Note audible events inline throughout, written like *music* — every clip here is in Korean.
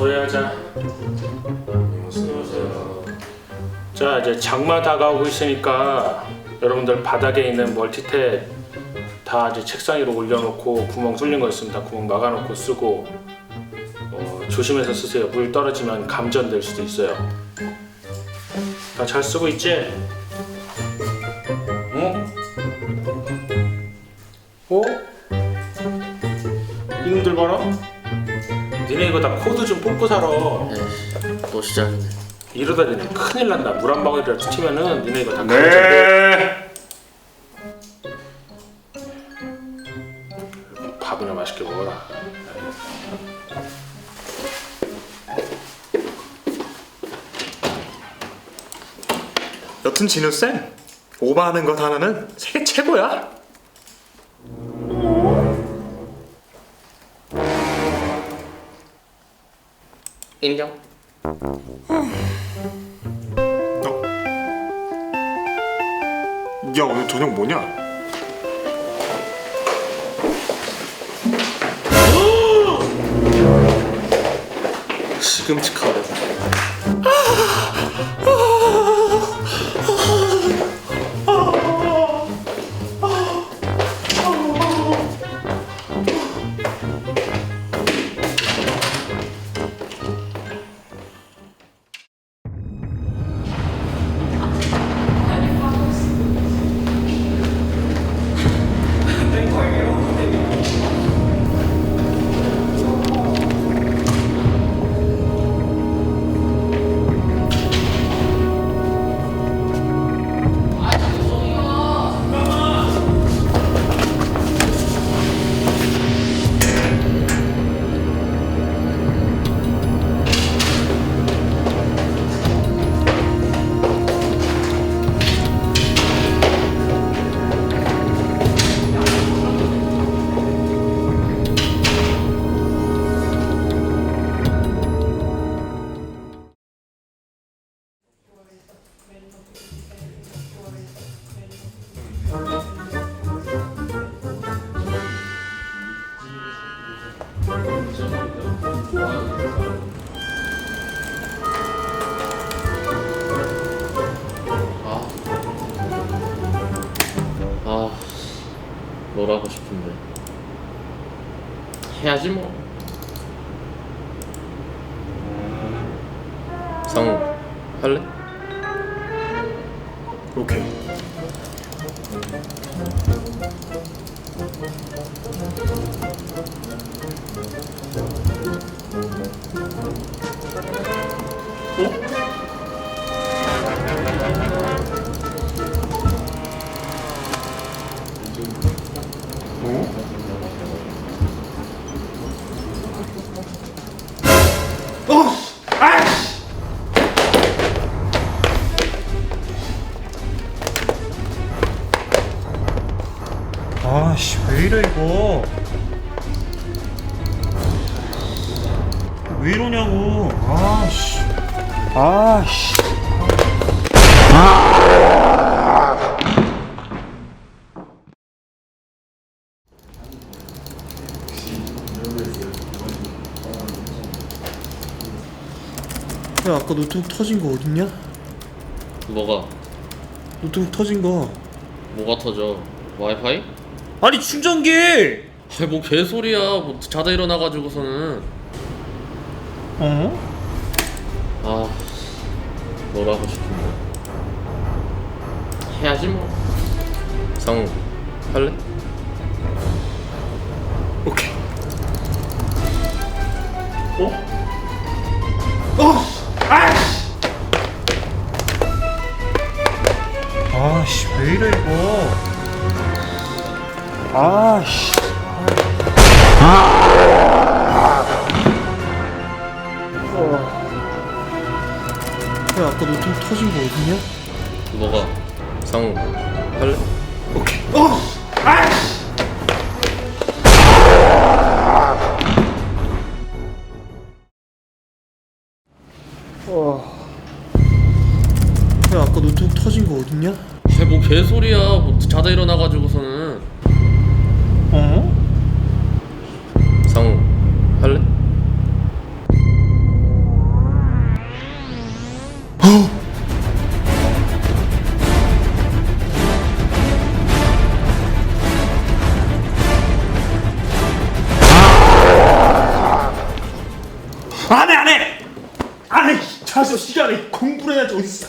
노래하자. 자 이제 장마 다가오고 있으니까 여러분들 바닥에 있는 멀티탭 다 이제 책상 위로 올려놓고 구멍 뚫린 거 있습니다. 구멍 막아놓고 쓰고 어, 조심해서 쓰세요. 물 떨어지면 감전될 수도 있어요. 다 잘 쓰고 있지? 응? 어? 이놈들 봐라. 니네 이거 다 코드 좀 뽑고 살아. 에이씨, 또 시작이네. 이러다 니네 큰일 난다. 물 한 방울이라도 튀면은 니네 이거 다 네. 밥이나 맛있게 먹어라. 여튼 진우 쌤 오버하는 것 하나는 세계 최고야. 인정. 야 오늘 저녁 뭐냐? *gasps* 시금치카레. 놀아고 싶은데. 해야지 뭐. 상우, 할래? 오케이. 아 아씨. 야 아까 노트북 터진 거 어딨냐? 뭐가? 노트북 터진 거. 뭐가 터져? 와이파이? 아니 충전기. 아이 뭐 개소리야. 뭐 자다 일어나가지고서는. 어? 아. 놀아고 싶은데. 해야지 뭐. 상우, 할래? 야, 아까 노트북 터진 거 어딨냐? 뭐가? 상우, 할래? 오케이. 어! 아씨! 야, 아까 노트북 터진 거 어딨냐? 아이 뭐 개소리야. 뭐 자다 일어나가지고서는. 어? 상우,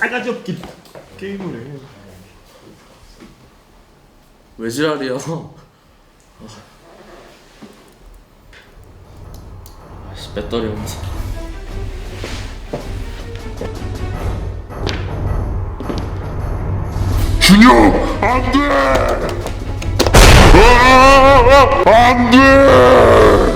싸가지 없게 게임을 해. 왜 지랄이야? *laughs* 아씨 배터리 없어. 준영 안돼 안돼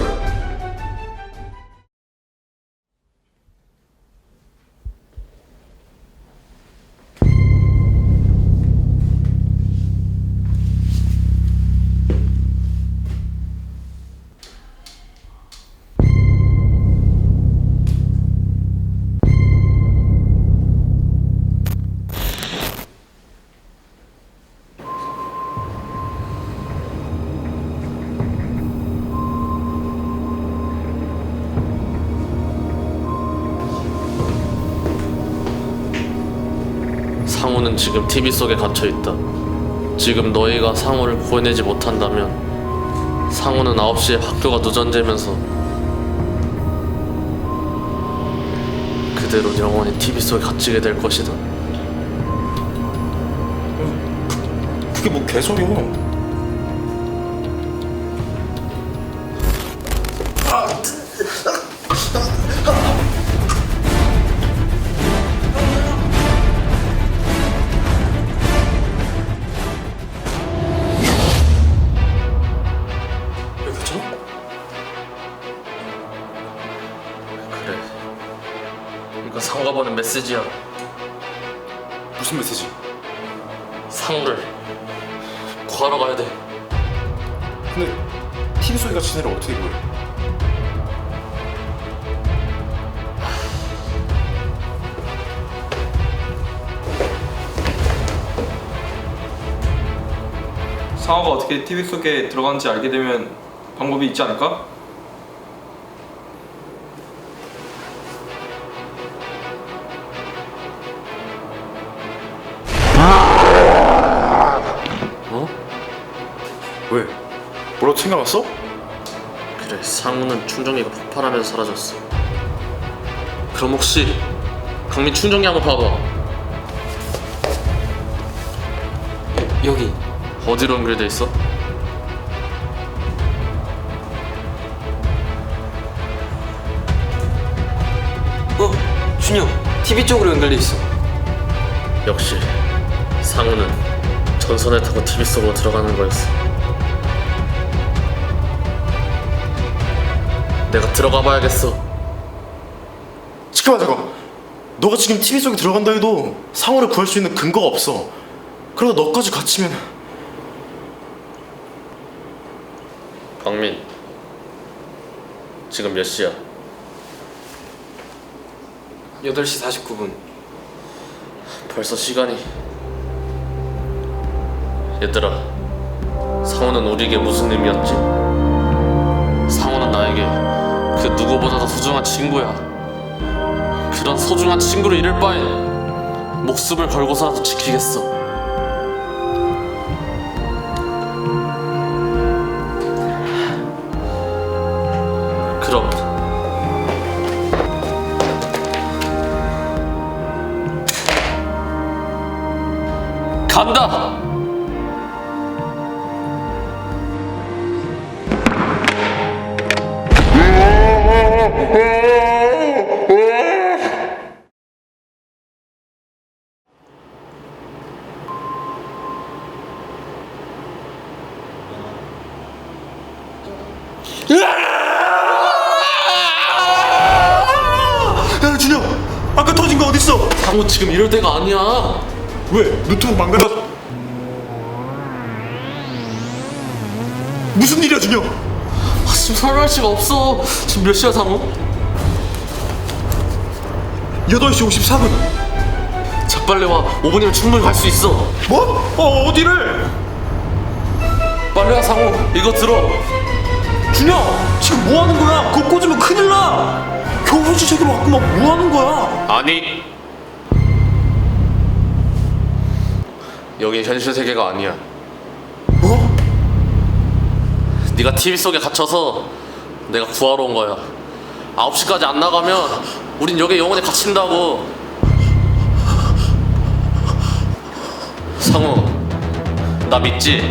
상우는 지금 TV 속에 갇혀 있다. 지금 너희가 상우를 구해내지 못한다면 상우는 9시에 학교가 늦어지면서 그대로 영원히 TV 속에 갇히게 될 것이다. 그게 뭐 개소리야? 메시지야. 무슨 메시지? 상우를 구하러 가야 돼. 근데 TV 소리가 지네를 어떻게 보여? 상어가 어떻게 TV 속에 들어가는지 알게 되면 방법이 있지 않을까? 왜? 뭐라도 생각났어? 그래 상우는 충전기가 폭발하면서 사라졌어 그럼 혹시 강민 충전기 한번 봐봐 여기 어디로 연결돼 있어? 어? 준영 TV 쪽으로 연결돼 있어 역시 상우는 전선을 타고 TV 속으로 들어가는 거였어 내가 들어가 봐야겠어 잠깐만 잠깐. 너가 지금 TV 속에 들어간다 해도 상어를 구할 수 있는 근거가 없어. 그러다 너까지 갇히면 강민 지금 몇 시야? 8시 49분 벌써 시간이 얘들아 상우는 우리에게 무슨 의미였지? 상우는 나에게 그 누구보다 도 소중한 친구야. 그런 소중한 친구를 잃을 바엔 목숨을 걸고서라도 지키겠어 상우 지금 이럴 때가 아니야 왜? 노트북 망가졌 무슨 일이야 준영? 아, 지금 설명할 수가 없어 지금 몇 시야 상우? 8시 54분 자 빨리 와 5분이면 충분히 갈 수 있어 뭐? 어 어디를? 빨리 와 상우 이거 들어 준영 지금 뭐 하는 거야? 그거 꽂으면 큰일 나 세계로 왔구만 뭐 하는 거야? 아니 여긴 현실 세계가 아니야. 뭐? 네가 TV 속에 갇혀서 내가 구하러 온 거야. 9시까지 안 나가면 우린 여기 영원히 갇힌다고. 상우, 나 믿지?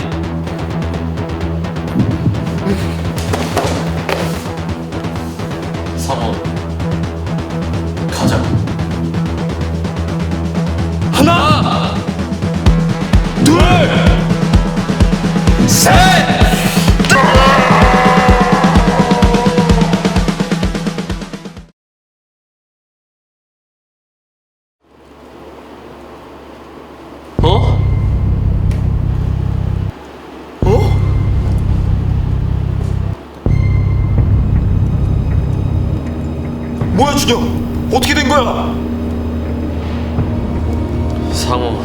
상호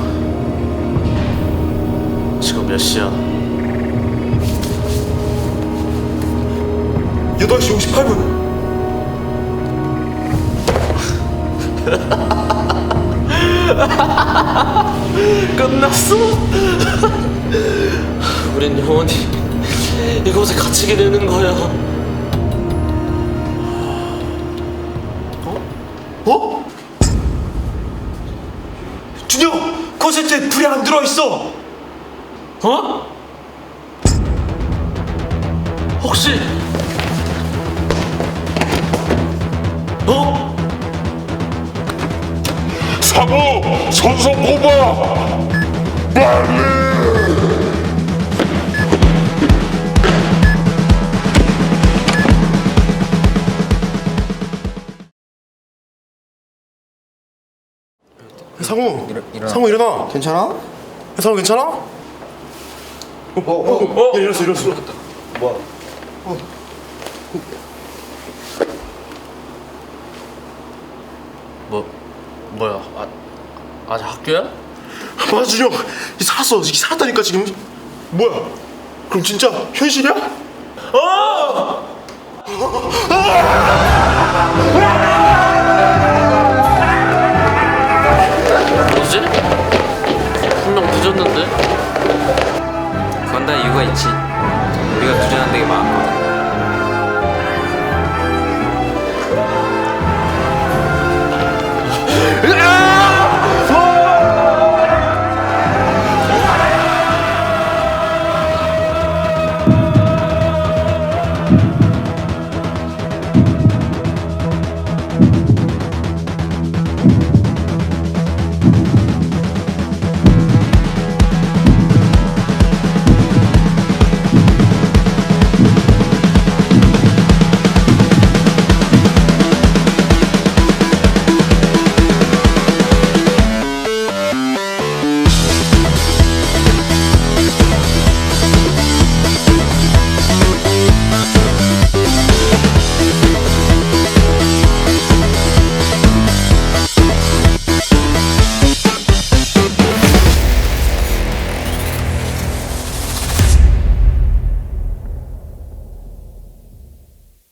지금 몇 시야? 8시 58분 *laughs* 끝났어? *laughs* 우린 영원히 이곳에 갇히게 되는 거야 어? 어? 100%의 불안 들어있어! 어? 혹시 어? 사모 전성 고마 빨리 상우 상우 일어나 괜찮아? 상우 괜찮아? 어? 어? 어? 야, 일어났어 일어났어 뭐 뭐야 아, 아직 학교야? 맞아 준혁 이 살았어 이게 살았다니까 지금 뭐야 그럼 진짜 현실이야? 뭐지? 늦었는데 그건 다 이유가 있지. 우리가 주저하는 데가 많아.